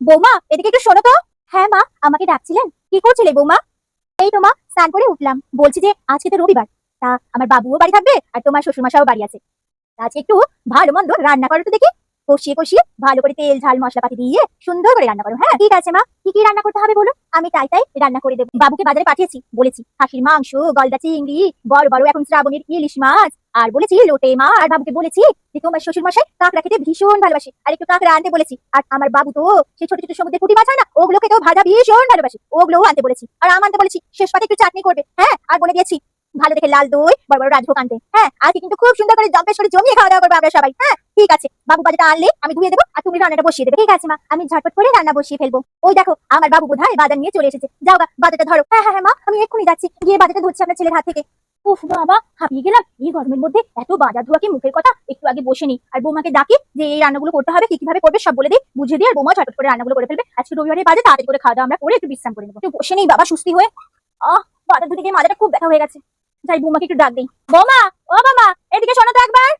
বৌমা, এদিকে একটু শোনো তো। হ্যাঁ মা, আমাকে ডাকছিলেন। কি করছিলে বৌমা? এই তো মা, স্নান করে উঠলাম। বলছি যে, আজকে তো রবিবার। তা আমার বাবুও বাড়ি থাকবে আর তোমার শ্বশুরমাশাও বাড়ি আছে। আজকে একটু ভালো মন্দ রান্না করো তো দেখি। কষিয়ে কষিয়ে ভালো করে তেল, ঝাল, মশলাপাতি দিয়ে সুন্দর করে রান্না করো। হ্যাঁ ঠিক আছে মা। কি কি রান্না করতে হবে বলো আমি তাই তাই রান্না করে দেবো। বাবুকে বাজারে পাঠিয়েছি, বলেছি, খাসির মাংস, গলদা চিংড়ি, বড় বড় এখন শ্রাবণের ইলিশ মাছ। আর বলেছি, লোটে মা আর বাবুকে বলেছি, যে তোমার শ্বশুর মশাই কাঁকড়া খেতে ভীষণ ভালোবাসে। আর একটু কাঁকড়া আনতে বলেছি, আর আমার বাবু তো সেই ছোট ছোট সমুদ্রে পুঁটি মাছ না, ওগুলোকে তো ভাজা ভীষণ ভালোবাসে। ওগুলোও আনতে বলেছি। আর আনতে বলেছি, শেষ পাতে একটু চাটনি করবে। হ্যাঁ আর বলে দিয়েছি, ভালো দেখে লাল দই, বড় বড় রাজভোগ আনতে। হ্যাঁ আজকে কিন্তু খুব সুন্দর করে জম্পেশ করে জমিয়ে খাওয়া দাওয়া করব আমরা সবাই। হ্যাঁ ঠিক আছে, বাবু বাজাটা আনলে আমি ধুয়ে দেবো আর তুমি রান্নাটা বসিয়ে দেবে। ঠিক আছে, মা, আমি ঝটপট করে রান্না বসিয়ে ফেলব। ওই দেখো, আমার বাবু বোধহয় বাজার নিয়ে চলে এসেছে। যাও গা বাজারটা ধরো। হ্যাঁ হ্যাঁ হ্যাঁ মা, আমি এক্ষুনি যাচ্ছি। গিয়ে বাজারটা ধরছি আপনার ছেলের হাত থেকে। উফ, বাবা, হাঁপিয়ে গেলাম। এই গরমের মধ্যে এত বাজার ধোয়া কি মুখের কথা একটু আগে বসে নি। আর বৌমাকে ডাকি যে এই রান্নাগুলো করতে হবে, কি কীভাবে করবে সব বলে দিই বুঝিয়ে দিই আর বৌমা ঝটপট করে রান্নাগুলো করে ফেলবে। আজকে রবিবারে বাজে, তাড়াতাড়ি করে খাওয়া দাওয়া আমরা করে একটু বিশ্রাম করে নেব। একটু বসে নেই বাবা সুস্থি হয়ে। আহ বাজার ধুতে গিয়ে মাজাটা খুব ব্যথা হয়ে গেছে। যাই বৌমাকে একটু ডাক দিই। বৌমা, ও বাবা, এদিকে শোনো তো একবার।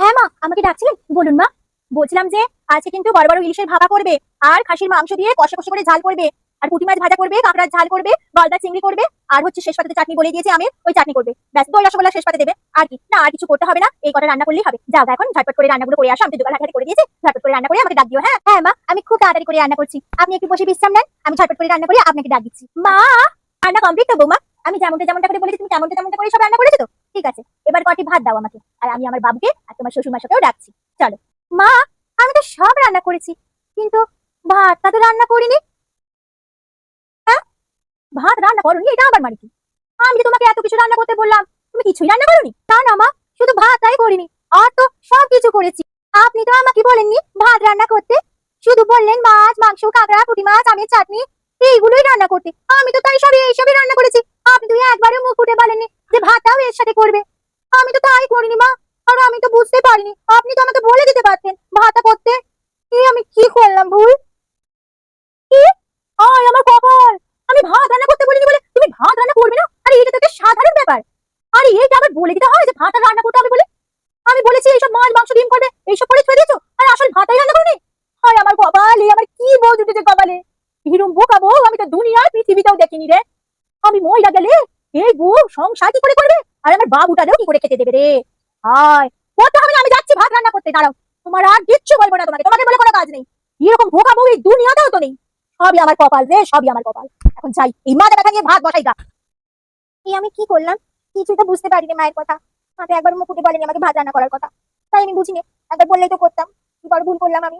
হ্যাঁ মা, আমাকে ডাকছিলেন বলুন মা। বলছিলাম যে, আজকে কিন্তু বড় বড় ইলিশের ভাপা করবে, আর খাসির মাংস দিয়ে কষা কষা করে ঝাল করবে, আর পুঁটি মাছ ভাজা করবে, কাঁকড়ার ঝাল করবে, গলদা চিংড়ি করবে, আর হচ্ছে শেষ পাতে চাটনি বলে দিয়েছে আমি ওই চাটনি করবে। ব্যাস দই রসগোল্লা শেষ পাতে দেবে। আর কি? না, আর কিছু করতে হবে না, এই কটা রান্না করলেই হবে। যাও এখন, ঝটপট করে রান্নাগুলো করে আসো, আমি দোকান হাতে করে দিয়েছি, ঝটপট করে রান্না করে আমাকে ডাক দিও হ্যাঁ? হ্যাঁ মা, আমি খুব তাড়াতাড়ি করে রান্না করছি। আপনি একটু বসে বিশ্রাম নেন, আমি ঝটপট করে রান্না করে আপনাকে ডাক দিচ্ছি। মা, রান্না কমপ্লিট তো বৌমা? আমি যেমনটা যেমনটা করে বলেছি, তুমি তেমনটা তেমনটা করে সব রান্না করেছ তো? ঠিক আছে, এবার কটি ভাত দাও আমাকে, আর আমি আমার বাবুকে আর তোমার শ্বশুর মাসাকেও ডাকছি। চলো। মা, আমি তো সব রান্না করেছি, কিন্তু ভাতটা তো রান্না করিনি। হ্যাঁ? ভাত রান্না করনি, এটা আবার মানে কি? আমি তোমাকে এত কিছু রান্না করতে বললাম, তুমি কিছুই রান্না করনি? তা না মা, শুধু ভাতটাই করিনি, আর তো সব কিছু করেছি। আপনি তো আমাকে বলেননি ভাত রান্না করতে। শুধু বললেন মাছ, মাংস, কাঁকড়া, পুঁটি মাছ, আমের চাটনি, এইগুলোই রান্না করতে আমি তো তাই সবই এইসবই রান্না করেছি আপনি তুই একবারও মুখ উঠে বলেননি যে ভাতটাও এর সাথে করবে আমি করিনি মা। আর আমি তো বুঝতে পারিনি। আপনি তো আমাকে বলে দিতে পারতেন ভাতটা করতে। এই আমি কি করলাম ভুল? কি? আয় আমার কপাল। আমি ভাত রান্না করতে বলিনি বলে তুমি ভাত রান্না করবে না? আরে এটা তো একটা সাধারণ ব্যাপার। আরে এইটা আবার বলে দিতে হয় যে ভাত রান্না করতে হবে বলে? আমি বলেছি এইসব মাছ, মাংস, ডিম করবে, এইসব করে ছুঁয়ে দিয়েছ? আর আসল ভাতাই রান্না করনি? হায় আমার কপাল এই আমার কি বোঝ উঠেছে কপালে? হিরুম বোকা বউ, আমি তো দুনিয়ার পৃথিবীতেও দেখিনি রে। আমি মহিলা গেলে এই বউ সংসার কি করে করবে? আর আমার বাবুটারেও কি করে খেতে দেবে রে? হায় হবে আমি যাচ্ছি ভাত রান্না করতে, দাঁড়াও। তোমার আর কিচ্ছু বলব না তোমাকে তোমাকে বলে কোনো কাজ নেই। এরকম বোকা বউ এই দুনিয়াতেও তো নেই। সবই আমার কপাল রে, সবই আমার কপাল। এখন যাই, এই মাথা ব্যথা নিয়ে ভাত বসাই গা। এই আমি কি করলাম? কিছুই তো বুঝতে পারিনি মায়ের কথা। মাকে একবার মুখ উঠে বলেনি আমাকে ভাত রান্না করার কথা। তাই আমি বুঝিনি, একবার বললেই তো করতাম। বড় ভুল করলাম আমি।